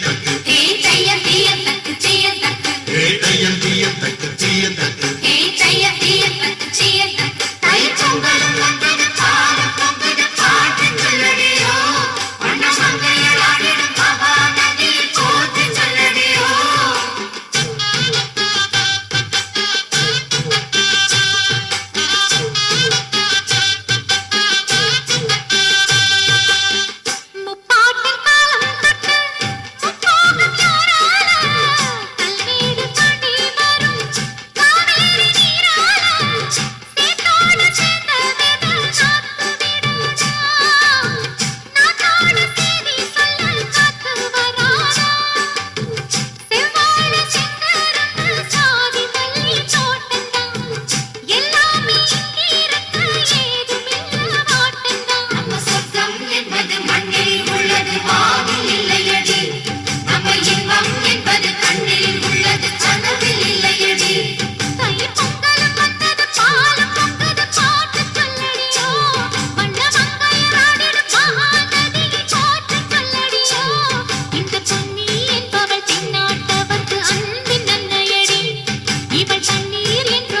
தக்கு தக்கு தக்கு தக்கு நீர் என்று